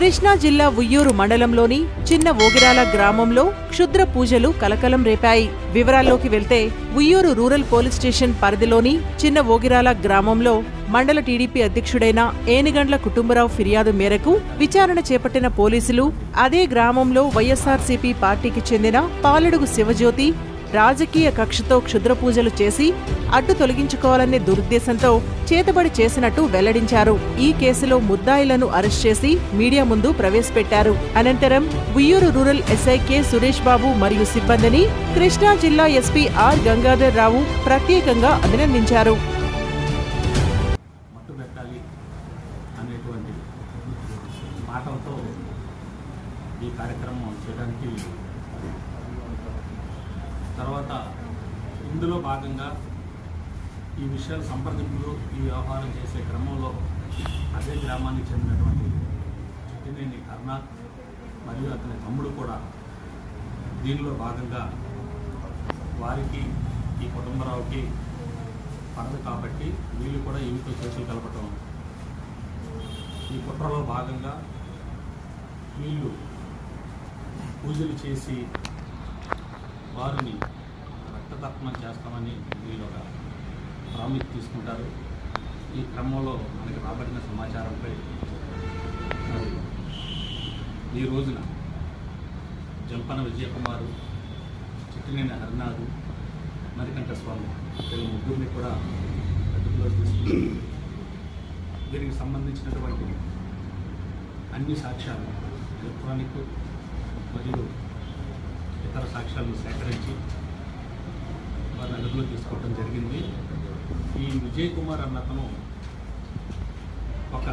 కృష్ణా జిల్లా ఉయ్యూరు మండలంలోని చిన్న ఓగిరాల గ్రామంలో క్షుద్ర పూజలు కలకలం రేపాయి. వివరాల్లోకి వెళ్తే ఉయ్యూరు రూరల్ పోలీస్ స్టేషన్ పరిధిలోని చిన్న ఓగిరాల గ్రామంలో మండల టీడీపీ అధ్యక్షుడైన ఏనుగండ్ల కుటుంబరావు ఫిర్యాదు మేరకు విచారణ చేపట్టిన పోలీసులు అదే గ్రామంలో వైఎస్ఆర్సీపీ పార్టీకి చెందిన పాలడుగు శివజ్యోతి రాజకీయ కక్షతో క్షుద్ర పూజలు చేసి అడ్డు తొలగించుకోవాలనే దురుద్దేశంతో చేతబడి చేసినట్టు వెల్లడించారు. ఈ కేసులో ముద్దాయిలను అరెస్ట్ చేసి మీడియా ముందు ప్రవేశపెట్టారు. అనంతరం Uyyuru rural SI K Suresh Babu మరియు సిబ్బందిని కృష్ణా జిల్లా ఎస్పీ ఆర్ గంగాధర్ రావు ప్రత్యేకంగా అభినందించారు. మాటలతో ఈ కార్యక్రమం చేయడానికి తర్వాత ఇందులో భాగంగా ఈ విషయాలు సంప్రదింపులు ఈ వ్యవహారం చేసే క్రమంలో అదే గ్రామానికి చెందినటువంటి చిట్టినేని కర్ణాక్ మరియు అతని తమ్ముడు కూడా దీనిలో భాగంగా వారికి ఈ కుటుంబరావుకి పడదు కాబట్టి వీళ్ళు కూడా ఈమెతో చేతులు కలపటం. ఈ కుట్రలో భాగంగా వీళ్ళు పూజలు చేసి వారిని రక్తతర్పణం చేస్తామని వీళ్ళు ఒక ప్రామిస్ తీసుకుంటారు. ఈ క్రమంలో మనకి రాబడిన సమాచారంపై ఈ రోజున జంపన విజయకుమారు చిట్టినేని హరినాథు మరికంఠ స్వామి వీళ్ళ ముగ్గురిని కూడా అదుపులో తీసుకుని దీనికి సంబంధించినటువంటి అన్ని సాక్ష్యాలు ఎలక్ట్రానిక్ మరియు ఇతర సాక్ష్యాలను సేకరించి వారిని అదుపులో తీసుకోవడం జరిగింది. ఈ విజయ్ కుమార్ అన్న అతను ఒక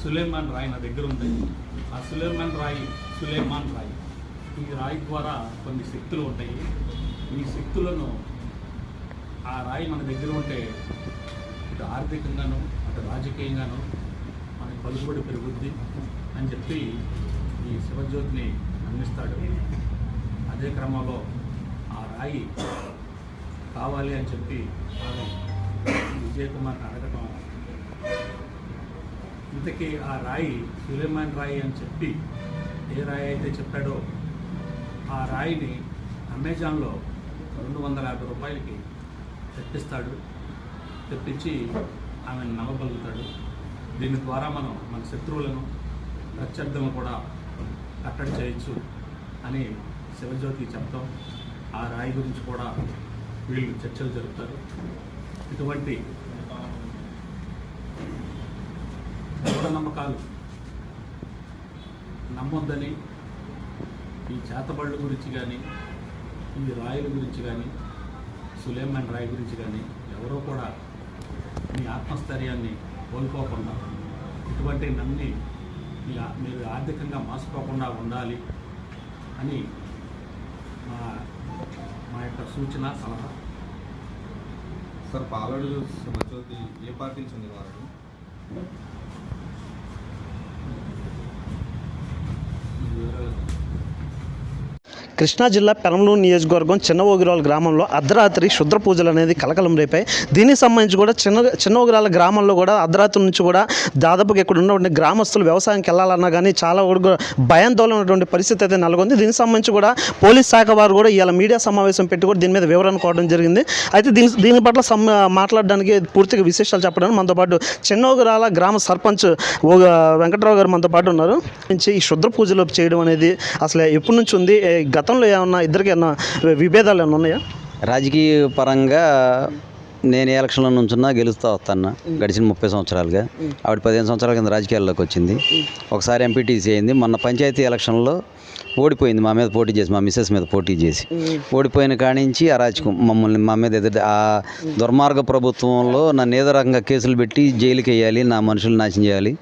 సులేమాన్ రాయి నా దగ్గర ఉంది. ఆ సులేమాన్ రాయి సులేమాన్ రాయి ఈ రాయి ద్వారా కొన్ని శక్తులు ఉంటాయి. ఈ శక్తులను ఆ రాయి మన దగ్గర ఉంటే ఇటు ఆర్థికంగాను అటు రాజకీయంగాను మనకి పలుకుబడి పెరుగుద్ది అని చెప్పి ఈ శివజ్యోతిని అందిస్తాడు అదే క్రమంలో ఆ రాయి కావాలి అని చెప్పి ఆమె విజయ్ కుమార్ని అడగటం ఇంతకీ ఆ రాయి సులేమాన్ రాయి అని చెప్పి ఏ రాయి అయితే చెప్పాడో ఆ రాయిని అమెజాన్లో రెండు వందల యాభై రూపాయలకి తెప్పిస్తాడు. తెప్పించి ఆమెను నమ్మగలుగుతాడు. దీని ద్వారా మనం మన శత్రువులను ప్రత్యర్థులను కూడా కట్టడి చేయొచ్చు అని శివజ్యోతి చెప్తాం ఆ రాయి గురించి కూడా వీళ్ళు చర్చలు జరుపుతారు. ఇటువంటి మూఢనమ్మకాలు నమ్మొద్దని ఈ చేతబళ్ళు గురించి కానీ ఈ రాయుల గురించి కానీ సులేమాన్ రాయ్ గురించి కానీ ఎవరో కూడా మీ ఆత్మస్థైర్యాన్ని కోల్పోకుండా ఇటువంటి నమ్మి మీరు ఆర్థికంగా మోసపోకుండా ఉండాలి అని సూచన సలహా? సార్ పాలడు శివజ్యోతి ఏ పార్టీకి చెందిన వారు ఈ వివరాలు కృష్ణా జిల్లా పెరంలూరు నియోజకవర్గం చిన్న ఓగిరాల గ్రామంలో అర్ధరాత్రి శుద్ర పూజలు అనేది కలకలం రేపాయి. దీనికి సంబంధించి కూడా చిన్న చిన్న ఓగిరాల గ్రామంలో కూడా అర్ధరాత్రి నుంచి కూడా దాదాపుగా ఇక్కడ ఉన్నటువంటి గ్రామస్తులు వ్యవసాయంకి వెళ్ళాలన్నా కానీ చాలా కూడా భయాందోళన ఉన్నటువంటి పరిస్థితి అయితే నెలకొంది. దీనికి సంబంధించి కూడా పోలీస్ శాఖ వారు కూడా ఇవాళ మీడియా సమావేశం పెట్టి కూడా దీని మీద వివరణ కోవడం జరిగింది. అయితే దీని దీని పట్ల సమ్ మాట్లాడడానికి పూర్తిగా విశేషాలు చెప్పడానికి మనతో పాటు చిన్నోగురాల గ్రామ సర్పంచ్ ఓ వెంకట్రావు గారు మనతో పాటు ఉన్నారు. నుంచి ఈ శుద్ర పూజలు చేయడం అనేది అసలు ఎప్పటి నుంచి ఉంది? గత గతంలో ఏమన్నా ఇద్దరికి ఏమన్నా విభేదాలు ఏమన్నా ఉన్నాయా? రాజకీయ పరంగా నేను ఎలక్షన్లో నుంచున్నా గెలుస్తూ వస్తాను గడిచిన ముప్పై సంవత్సరాలుగా. ఆవిడ పదిహేను సంవత్సరాల కింద రాజకీయాల్లోకి వచ్చింది. ఒకసారి ఎంపీటీసీ అయింది. మొన్న పంచాయతీ ఎలక్షన్లో ఓడిపోయింది మా మీద పోటీ చేసి మా మిస్సెస్ మీద పోటీ చేసి. ఓడిపోయిన కానించి అరాచకం. మమ్మల్ని మా మీద ఎదురు ఆ దుర్మార్గ ప్రభుత్వంలో నన్ను ఏదో రకంగా కేసులు పెట్టి జైలుకి వేయాలి నా మనుషులు నాశనం చేయాలి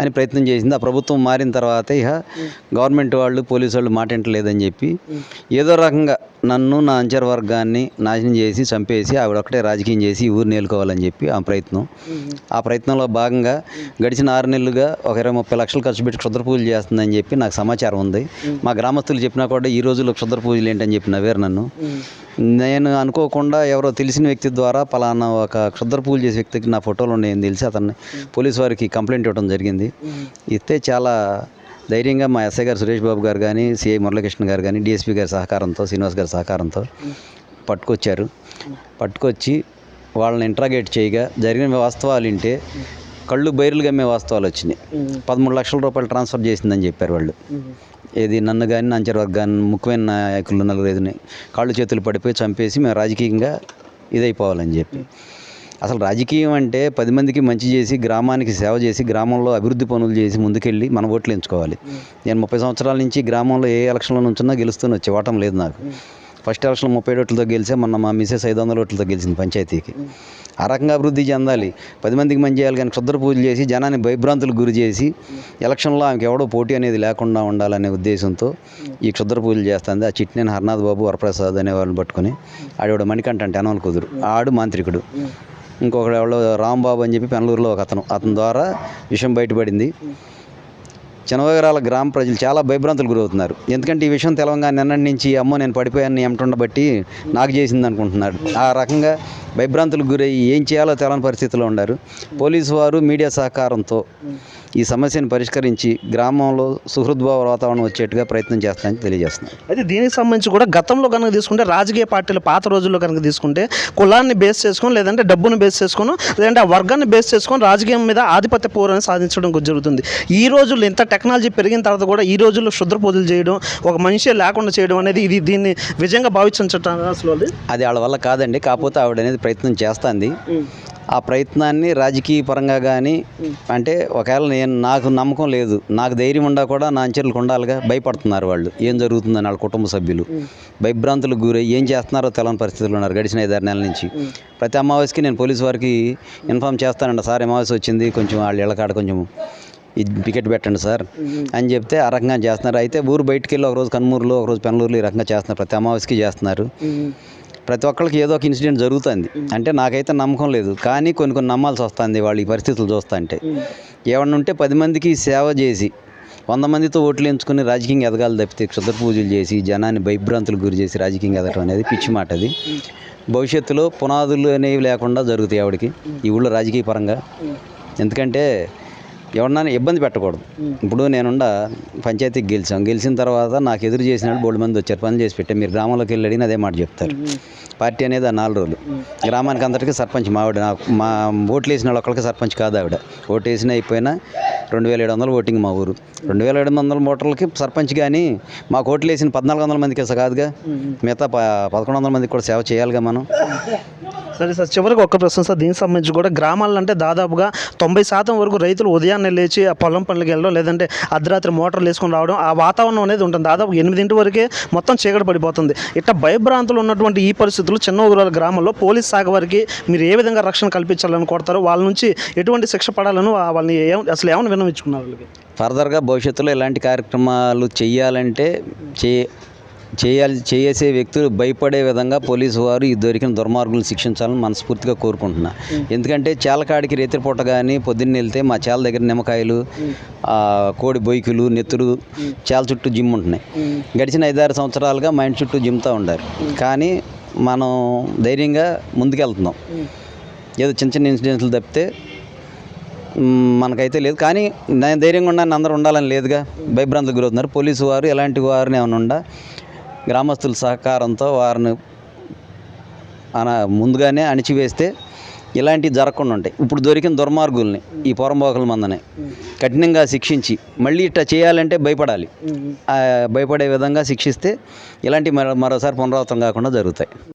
అని ప్రయత్నం చేసింది. ఆ ప్రభుత్వం మారిన తర్వాత ఇక గవర్నమెంట్ వాళ్ళు పోలీసు వాళ్ళు మాట వింటలేదని చెప్పి ఏదో రకంగా నన్ను నా అంచర్ వర్గాన్ని నాశనం చేసి చంపేసి ఆవిడ ఒకటే రాజకీయం చేసి ఊరు నేలుకోవాలని చెప్పి ఆ ప్రయత్నం. ఆ ప్రయత్నంలో భాగంగా గడిచిన ఆరు నెలలుగా ఒక ఇరవై ముప్పై లక్షలు ఖర్చు పెట్టి క్షుద్ర పూజలు చేస్తుందని చెప్పి నాకు సమాచారం ఉంది. మా గ్రామస్తులు చెప్పినా కూడా ఈ రోజుల్లో క్షుద్ర పూజలు ఏంటని చెప్పి నవ్వారు నన్ను. నేను అనుకోకుండా ఎవరో తెలిసిన వ్యక్తి ద్వారా పలానా ఒక క్షుద్ర పూజ చేసే వ్యక్తికి నా ఫోటోలు ఉన్నాయని తెలిసి అతన్ని పోలీసు వారికి కంప్లైంట్ ఇవ్వడం జరిగింది. ఇస్తే చాలా ధైర్యంగా మా ఎస్ఐ గారు సురేష్ బాబు గారు కానీ సిఐ మురళీకృష్ణ గారు కానీ డిఎస్పీ గారి సహకారంతో శ్రీనివాస్ గారి సహకారంతో పట్టుకొచ్చారు. పట్టుకొచ్చి వాళ్ళని ఇంట్రాగేట్ చేయగా జరిగిన వాస్తవాలు వింటే కళ్ళు బైరులు గమ్మే వాస్తవాలు వచ్చినాయి. పదమూడు లక్షల రూపాయలు ట్రాన్స్ఫర్ చేసిందని చెప్పారు వాళ్ళు. ఏది నన్ను కానీ నంచర్ వర్గ కానీ ముఖ్యమైన నాయకులు నలుగురు కాళ్ళు చేతులు పడిపోయి చంపేసి మేము రాజకీయంగా ఇదైపోవాలని చెప్పి. అసలు రాజకీయం అంటే పది మందికి మంచి చేసి గ్రామానికి సేవ చేసి గ్రామంలో అభివృద్ధి పనులు చేసి ముందుకెళ్ళి మన ఓట్లు ఎంచుకోవాలి. నేను ముప్పై సంవత్సరాల నుంచి గ్రామంలో ఏ ఎలక్షన్లో నుంచున్నా గెలుస్తూనే వచ్చే లేదు నాకు. ఫస్ట్ ఎలక్షన్ ముప్పై ఓట్లతో గెలిచే మొన్న మా మిసెస్ ఐదు వందల ఓట్లతో గెలిచింది పంచాయతీకి. ఆ రకంగా అభివృద్ధి చెందాలి. పది మందికి మంచి చేయాలి కానీ క్షుద్ర పూజలు చేసి జనాన్ని భయభ్రాంతులకు గురి చేసి ఎలక్షన్లో ఆమెకి ఎవడో పోటీ అనేది లేకుండా ఉండాలనే ఉద్దేశంతో ఈ క్షుద్ర పూజలు చేస్తుంది. ఆ చిట్నేని హర్నాథ్ బాబు వరప్రసాద్ అనే వాళ్ళని పట్టుకొని ఆడేవాడు మణికంఠ అంటే అనవల్ కుదురు. ఆడు మాంత్రికుడు. ఇంకొకడు ఎవడో రాంబాబు అని చెప్పి పెనలూరులో ఒక అతను అతని ద్వారా విషయం బయటపడింది. చినవగరాల గ్రామ ప్రజలు చాలా భయభ్రాంతులు గురవుతున్నారు. ఎందుకంటే ఈ విషయం తెలవంగా నిన్నటి నుంచి అమ్మో నేను పడిపోయాను ఎంటుండబట్టి నాకు చేసింది అనుకుంటున్నాడు ఆ రకంగా భయభ్రాంతులకు గురయ్యి ఏం చేయాలో తెలని పరిస్థితిలో ఉన్నారు పోలీసు వారు మీడియా సహకారంతో ఈ సమస్యను పరిష్కరించి గ్రామంలో సుహృద్భావ వాతావరణం వచ్చేట్టుగా ప్రయత్నం చేస్తానని తెలియజేస్తున్నాను అయితే దీనికి సంబంధించి కూడా గతంలో కనుక తీసుకుంటే రాజకీయ పార్టీలు పాత రోజుల్లో కనుక తీసుకుంటే కులాన్ని బేస్ చేసుకొని లేదంటే డబ్బును బేస్ చేసుకొని లేదంటే ఆ వర్గాన్ని బేస్ చేసుకొని రాజకీయం మీద ఆధిపత్య పూర్వాన్ని సాధించడం జరుగుతుంది. ఈ రోజుల్లో ఇంత టెక్నాలజీ పెరిగిన తర్వాత కూడా ఈ రోజుల్లో శుద్ర పూజలు చేయడం ఒక మనిషి లేకుండా చేయడం అనేది ఇది దీన్ని విజయంగా భావించటం అసలు అది అది వాళ్ళ వల్ల కాదండి. కాకపోతే ఆవిడ అనేది ప్రయత్నం చేస్తుంది. ఆ ప్రయత్నాన్ని రాజకీయ పరంగా కానీ అంటే ఒకవేళ నేను నాకు నమ్మకం లేదు నాకు ధైర్యం ఉండా కూడా నా అంచెలకు ఉండాలిగా భయపడుతున్నారు వాళ్ళు. ఏం జరుగుతుందని వాళ్ళ కుటుంబ సభ్యులు. భయభ్రాంతులకు గురై ఏం చేస్తున్నారో తెలని పరిస్థితులు ఉన్నారు. గడిచిన ఐదారు నెలల నుంచి. ప్రతి అమావాస్యకి నేను పోలీసు వారికి ఇన్ఫామ్ చేస్తానండి సార్ అమావాస్య వచ్చింది. కొంచెం వాళ్ళ ఇళ్ళకాడ కొంచెం ఇది పికెట్ పెట్టండి సార్ అని చెప్తే ఆ రకంగా చేస్తున్నారు. అయితే ఊరు బయటికి వెళ్ళి ఒకరోజు కన్మూరులో ఒకరోజు పెనలూరులో ఈ రకంగా చేస్తున్నారు. ప్రతి అమావాస్యకి చేస్తున్నారు. ప్రతి ఒక్కరికి ఏదో ఒక ఇన్సిడెంట్ జరుగుతుంది. అంటే నాకైతే నమ్మకం లేదు. కానీ కొన్ని కొన్ని నమ్మాల్సి వస్తుంది వాళ్ళు ఈ పరిస్థితులు చూస్తా అంటే. ఏమన్నా ఉంటే పది మందికి సేవ చేసి వంద మందితో ఓట్లు ఎంచుకుని రాజకీయంగా ఎదగాలి తప్పితే క్షుద్ర పూజలు చేసి జనాన్ని భయభ్రాంతులకు గురి చేసి రాజకీయంగా ఎదగడం అనేది పిచ్చి మాట అది భవిష్యత్తులో పునాదులు అనేవి లేకుండా జరుగుతాయి ఆవిడకి. ఈ ఊళ్ళో రాజకీయ పరంగా. ఎందుకంటే ఎవరన్నా ఇబ్బంది పెట్టకూడదు. ఇప్పుడు నేనుండ పంచాయతీకి గెలిచాం. గెలిచిన తర్వాత నాకు ఎదురు చేసినట్టు బోల్డ్ మంది వచ్చారు. పని చేసి పెట్టే మీరు గ్రామంలోకి వెళ్ళి అడిగిన అదే మాట చెప్తారు. పార్టీ అనేది ఆ నాలుగు రోజులు. గ్రామానికి అందరికీ సర్పంచ్ మా ఆవిడ. నాకు మా ఓట్లు వేసిన వాళ్ళు ఒక్కరికి సర్పంచ్ కాదు ఆవిడ. ఓటు వేసిన అయిపోయినా రెండు వేల ఏడు వందలు ఓటింగ్ మా ఊరు. రెండు వేల ఏడు వందల ఓటర్లకి సర్పంచ్ కానీ మాకు ఓట్లు వేసిన పద్నాలుగు వందల మందికి కాదుగా. మిగతా ప పదకొండు వందల మందికి కూడా సేవ చేయాలిగా మనం. సరే సార్ చివరికి ఒక్క ప్రశ్న సార్ దీనికి సంబంధించి కూడా గ్రామాల్లో అంటే దాదాపుగా తొంభై శాతం వరకు రైతులు ఉదయాన్నే లేచి ఆ పొలం పనులకు వెళ్ళడం లేదంటే అర్ధరాత్రి మోటార్లు వేసుకొని రావడం ఆ వాతావరణం అనేది ఉంటుంది. దాదాపు ఎనిమిదింటి వరకే మొత్తం చీకటి పడిపోతుంది. ఇట్లా భయభ్రాంతులు ఉన్నటువంటి ఈ పరిస్థితులు చిన్న ఊరాల గ్రామంలో పోలీస్ శాఖ వారికి మీరు ఏ విధంగా రక్షణ కల్పించాలని కోరుతారో వాళ్ళ నుంచి ఎటువంటి శిక్ష పడాలను వాళ్ళని ఏం అసలు ఏమైనా విన్నవించుకున్నారు వాళ్ళకి? ఫర్దర్గా భవిష్యత్తులో ఇలాంటి కార్యక్రమాలు చేయాలంటే చే చేయాలి చేసే వ్యక్తులు భయపడే విధంగా పోలీసు వారు ఈ దొరికిన దుర్మార్గులను శిక్షించాలని మనస్ఫూర్తిగా కోరుకుంటున్నా. ఎందుకంటే చాలకాడికి రేతిరి కానీ పొద్దున్న వెళ్తే మా చాల దగ్గర నిమ్మకాయలు కోడి బొయ్కులు నెత్తురు చాల చుట్టూ జిమ్ ఉంటున్నాయి. గడిచిన ఐదారు సంవత్సరాలుగా మా ఇంటి చుట్టూ జిమ్తో ఉండారు. కానీ మనం ధైర్యంగా ముందుకెళ్తున్నాం. ఏదో చిన్న చిన్న ఇన్సిడెంట్లు తప్పితే మనకైతే లేదు. కానీ నేను ధైర్యంగా ఉన్నాను అందరూ ఉండాలని లేదుగా. భయభ్రాంతులు గురవుతున్నారు. పోలీసు వారు ఎలాంటి వారిని ఏమైనా ఉండా? గ్రామస్తుల సహకారంతో వారిని అన ముందుగానే అణిచివేస్తే ఇలాంటివి జరగకుండా ఉంటాయి. ఇప్పుడు దొరికిన దుర్మార్గుల్ని ఈ పొరంబోకల మందని కఠినంగా శిక్షించి మళ్ళీ ఇట్లా చేయాలంటే భయపడాలి. భయపడే విధంగా శిక్షిస్తే ఇలాంటి మరోసారి పునరావృతం కాకుండా జరుగుతాయి.